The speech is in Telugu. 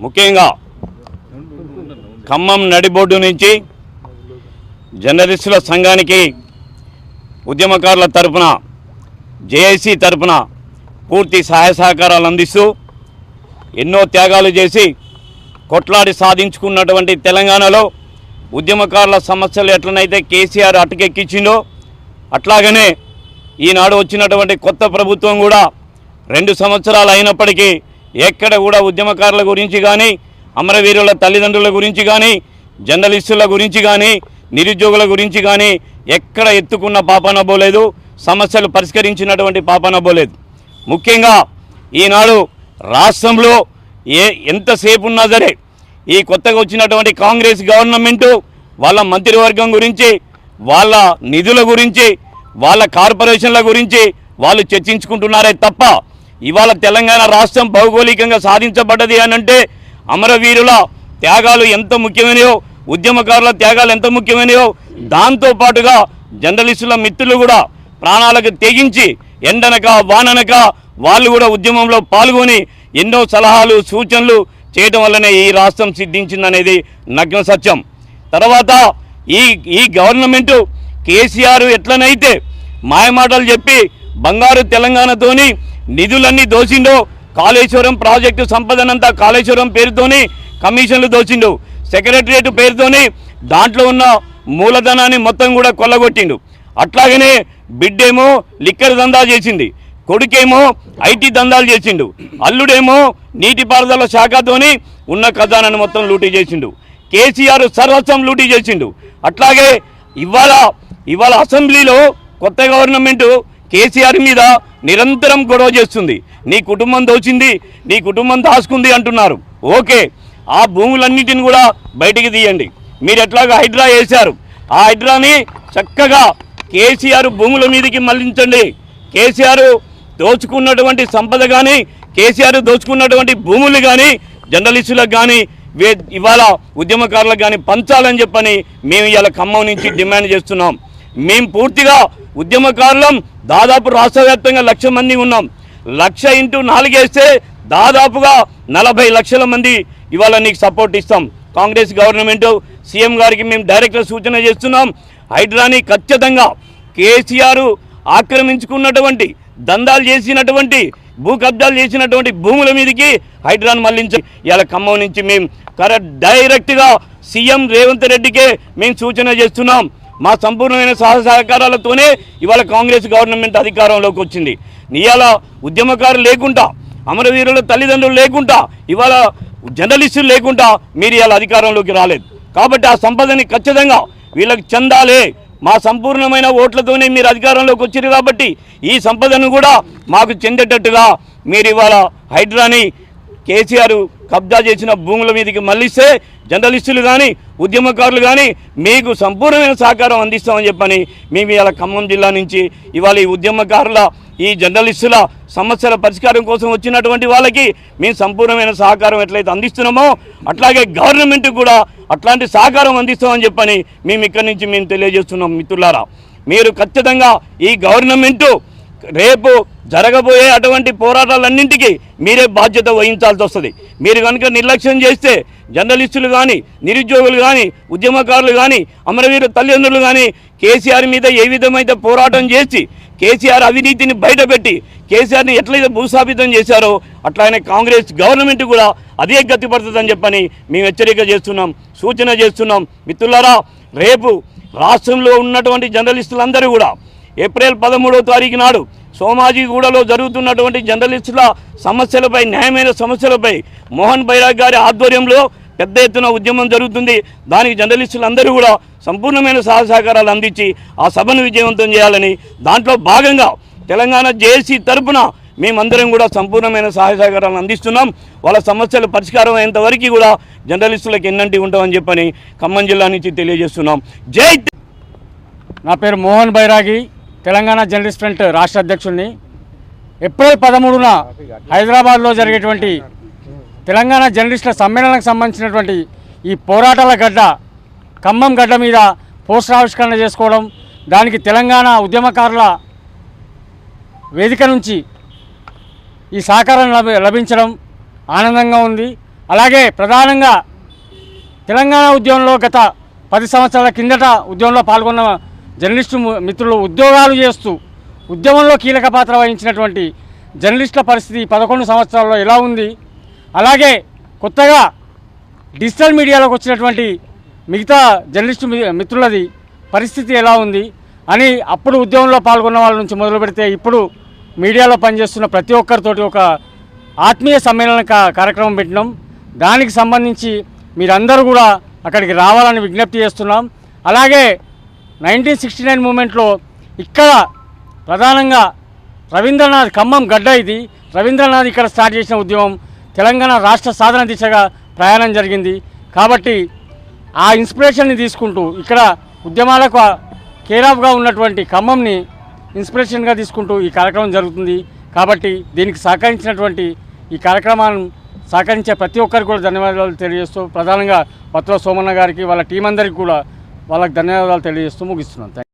ముఖ్యంగా ఖమ్మం నడిబోర్డు నుంచి జర్నలిస్టుల సంఘానికి ఉద్యమకారుల తరపున జేఏసీ తరపున పూర్తి సహాయ సహకారాలు అందిస్తూ ఎన్నో త్యాగాలు చేసి కొట్లాడి సాధించుకున్నటువంటి తెలంగాణలో ఉద్యమకారుల సమస్యలు ఎట్లనైతే కేసీఆర్ అటుకెక్కించిందో అట్లాగనే ఈనాడు వచ్చినటువంటి కొత్త ప్రభుత్వం కూడా రెండు సంవత్సరాలు అయినప్పటికీ ఎక్కడ కూడా ఉద్యమకారుల గురించి కానీ అమరవీరుల తల్లిదండ్రుల గురించి కానీ జర్నలిస్టుల గురించి కానీ నిరుద్యోగుల గురించి కానీ ఎక్కడ ఎత్తుకున్న పాపనబోలేదు సమస్యలు పరిష్కరించినటువంటి పాపనబోలేదు ముఖ్యంగా ఈనాడు రాష్ట్రంలో ఏ ఎంతసేపు ఉన్నా సరే ఈ కొత్తగా వచ్చినటువంటి కాంగ్రెస్ గవర్నమెంటు వాళ్ళ మంత్రివర్గం గురించి వాళ్ళ నిధుల గురించి వాళ్ళ కార్పొరేషన్ల గురించి వాళ్ళు చర్చించుకుంటున్నారే తప్ప ఇవాళ తెలంగాణ రాష్ట్రం భౌగోళికంగా సాధించబడ్డది అని అంటే అమరవీరుల త్యాగాలు ఎంత ముఖ్యమైనయో ఉద్యమకారుల త్యాగాలు ఎంత ముఖ్యమైనయో దాంతో పాటుగా జర్నలిస్టుల మిత్రులు కూడా ప్రాణాలకు తెగించి ఎండనక వాననక వాళ్ళు కూడా ఉద్యమంలో పాల్గొని ఎన్నో సలహాలు సూచనలు చేయడం వల్లనే ఈ రాష్ట్రం సిద్ధించిందనేది నగ్న సత్యం. తర్వాత ఈ ఈ గవర్నమెంటు కేసీఆర్ ఎట్లనైతే మాయమాటలు చెప్పి బంగారు తెలంగాణతోని నిధులన్నీ దోచిండో. కాళేశ్వరం ప్రాజెక్టు సంపదనంతా కాళేశ్వరం పేరుతోని కమిషన్లు దోచిండు. సెక్రటరియట్ పేరుతోని దాంట్లో ఉన్న మూలధనాన్ని మొత్తం కూడా కొల్లగొట్టిండు. అట్లాగనే బిడ్డేమో లిక్కర్ దందా చేసింది. కొడుకేమో ఐటీ దందాలు చేసిండు. అల్లుడేమో నీటిపారుదల శాఖతోని ఉన్న ఖజానాన్ని మొత్తం లూటీ చేసిండు. కేసీఆర్ సర్వస్వం లూటీ చేసిండు. అట్లాగే ఇవాళ ఇవాళ అసెంబ్లీలో కొత్త గవర్నమెంటు కేసీఆర్ మీద నిరంతరం గొడవ చేస్తుంది. నీ కుటుంబం దోచింది నీ కుటుంబం దాచుకుంది అంటున్నారు. ఓకే ఆ భూములన్నిటిని కూడా బయటికి తీయండి. మీరు ఎట్లాగా హైడ్రా వేశారు? ఆ హైడ్రాని చక్కగా కేసీఆర్ భూముల మీదకి మళ్ళించండి. కేసీఆర్ దోచుకున్నటువంటి సంపద కానీ కేసీఆర్ దోచుకున్నటువంటి భూములు కానీ జర్నలిస్టులకు కానీ వే ఇవాళ ఉద్యమకారులకు కానీ పంచాలని చెప్పని మేము ఇవాళ ఖమ్మం నుంచి డిమాండ్ చేస్తున్నాం. మేము పూర్తిగా ఉద్యమకారులం దాదాపు రాష్ట్ర వ్యాప్తంగా లక్ష మంది ఉన్నాం. లక్ష ఇంటూ నాలుగేస్తే దాదాపుగా నలభై లక్షల మంది ఇవాళ నీకు సపోర్ట్ ఇస్తాం. కాంగ్రెస్ గవర్నమెంట్ సీఎం గారికి మేము డైరెక్ట్గా సూచన చేస్తున్నాం. హైడ్రాని ఖచ్చితంగా కేసీఆర్ ఆక్రమించుకున్నటువంటి దందాలు చేసినటువంటి భూ కబ్జాలు చేసినటువంటి భూముల మీదకి హైడ్రాన్ మళ్ళించి ఇలా ఖమ్మం నుంచి మేము కరెక్ట్ డైరెక్ట్గా సీఎం రేవంత్ రెడ్డికే మేము సూచన చేస్తున్నాం. మా సంపూర్ణమైన సహ సహకారాలతోనే ఇవాళ కాంగ్రెస్ గవర్నమెంట్ అధికారంలోకి వచ్చింది. ఇవాళ ఉద్యమకారులు లేకుండా అమరవీరుల తల్లిదండ్రులు లేకుండా ఇవాళ జర్నలిస్టులు లేకుండా మీరు ఇవాళ అధికారంలోకి రాలేదు. కాబట్టి ఆ సంపదని ఖచ్చితంగా వీళ్ళకి చెందాలే. మా సంపూర్ణమైన ఓట్లతోనే మీరు అధికారంలోకి వచ్చారు కాబట్టి ఈ సంపదను కూడా మాకు చెందేటట్టుగా మీరు ఇవాళ హైడ్రాని కేసీఆర్ కబ్జా చేసిన భూముల మీదకి మళ్ళిస్తే జర్నలిస్టులు కానీ ఉద్యమకారులు కానీ మీకు సంపూర్ణమైన సహకారం అందిస్తామని చెప్పని మేము ఇవాళ ఖమ్మం జిల్లా నుంచి ఇవాళ ఈ ఉద్యమకారుల ఈ జర్నలిస్టుల సమస్యల పరిష్కారం కోసం వచ్చినటువంటి వాళ్ళకి మేము సంపూర్ణమైన సహకారం ఎట్లయితే అందిస్తున్నామో అట్లాగే గవర్నమెంట్ కూడా అట్లాంటి సహకారం అందిస్తామని చెప్పని మేము ఇక్కడి నుంచి మేము తెలియజేస్తున్నాం మిత్రులారా. మీరు ఖచ్చితంగా ఈ గవర్నమెంటు రేపు జరగబోయే అటువంటి పోరాటాలన్నింటికీ మీరే బాధ్యత వహించాల్సి వస్తుంది. మీరు కనుక నిర్లక్ష్యం చేస్తే జర్నలిస్టులు కానీ నిరుద్యోగులు కానీ ఉద్యమకారులు కానీ అమరవీరు తల్లిదండ్రులు కానీ కేసీఆర్ మీద ఏ విధమైతే పోరాటం చేసి కేసీఆర్ అవినీతిని బయటపెట్టి కేసీఆర్ని ఎట్లయితే భూస్థాపితం చేశారో అట్లానే కాంగ్రెస్ గవర్నమెంట్ కూడా అదే గతి పడుతుందని చెప్పని మేము హెచ్చరిక చేస్తున్నాం సూచన చేస్తున్నాం. మిత్రులారా రేపు రాష్ట్రంలో ఉన్నటువంటి జర్నలిస్టులందరూ కూడా ఏప్రిల్ పదమూడవ తారీఖు నాడు సోమాజిగూడలో జరుగుతున్నటువంటి జర్నలిస్టుల సమస్యలపై న్యాయమైన సమస్యలపై మోహన్ బైరాగ్ గారి ఆధ్వర్యంలో పెద్ద ఎత్తున ఉద్యమం జరుగుతుంది. దానికి జర్నలిస్టులు అందరూ కూడా సంపూర్ణమైన సహసహకారాలు సహకారాలు అందించి ఆ సభను విజయవంతం చేయాలని దాంట్లో భాగంగా తెలంగాణ జేఏసీ తరపున మేమందరం కూడా సంపూర్ణమైన సహాయ సహకారాలు అందిస్తున్నాం. వాళ్ళ సమస్యలు పరిష్కారం అయ్యేంత వరకు కూడా జర్నలిస్టులకు ఎన్నంటి ఉంటామని చెప్పని ఖమ్మం జిల్లా నుంచి తెలియజేస్తున్నాం. జై నా పేరు మోహన్ బైరాగి తెలంగాణ జర్నలిస్ట్ ఫ్రంట్ రాష్ట్ర అధ్యక్షుడిని. ఏప్రిల్ పదమూడున హైదరాబాద్లో జరిగేటువంటి తెలంగాణ జర్నలిస్టుల సమ్మేళనకు సంబంధించినటువంటి ఈ పోరాటాల గడ్డ ఖమ్మం గడ్డ మీద పోస్టర్ ఆవిష్కరణ చేసుకోవడం దానికి తెలంగాణ ఉద్యమకారుల వేదిక నుంచి ఈ సహకారం లభి- లభించడం ఆనందంగా ఉంది. అలాగే ప్రధానంగా తెలంగాణ ఉద్యమంలో గత పది సంవత్సరాల కిందట ఉద్యమంలో పాల్గొన్న జర్నలిస్టు మిత్రులు ఉద్యోగాలు చేస్తూ ఉద్యమంలో కీలక పాత్ర వహించినటువంటి జర్నలిస్టుల పరిస్థితి పదకొండు సంవత్సరాల్లో ఎలా ఉంది? అలాగే కొత్తగా డిజిటల్ మీడియాలోకి వచ్చినటువంటి మిగతా జర్నలిస్టు మిత్రులది పరిస్థితి ఎలా ఉంది అని అప్పుడు ఉద్యమంలో పాల్గొన్న వాళ్ళ నుంచి మొదలు పెడితే ఇప్పుడు మీడియాలో పనిచేస్తున్న ప్రతి ఒక్కరితోటి ఒక ఆత్మీయ సమ్మేళన కార్యక్రమం పెట్టినాం. దానికి సంబంధించి మీరందరూ కూడా అక్కడికి రావాలని విజ్ఞప్తి చేస్తున్నాం. అలాగే నైన్టీన్ సిక్స్టీ నైన్ మూమెంట్లో ఇక్కడ ప్రధానంగా రవీంద్రనాథ్ ఖమ్మం గడ్డ ఇది. రవీంద్రనాథ్ ఇక్కడ స్టార్ట్ చేసిన ఉద్యమం తెలంగాణ రాష్ట్ర సాధన దిశగా ప్రయాణం జరిగింది. కాబట్టి ఆ ఇన్స్పిరేషన్ని తీసుకుంటూ ఇక్కడ ఉద్యమాలకు కేరాఫ్గా ఉన్నటువంటి ఖమ్మంని ఇన్స్పిరేషన్గా తీసుకుంటూ ఈ కార్యక్రమం జరుగుతుంది. కాబట్టి దీనికి సహకరించినటువంటి ఈ కార్యక్రమాన్ని సహకరించే ప్రతి ఒక్కరికి కూడా ధన్యవాదాలు తెలియజేస్తూ ప్రధానంగా పత్ర సోమన్న గారికి వాళ్ళ టీం అందరికీ కూడా వాళ్ళకి ధన్యవాదాలు తెలియజేస్తూ ముగిస్తున్నాను.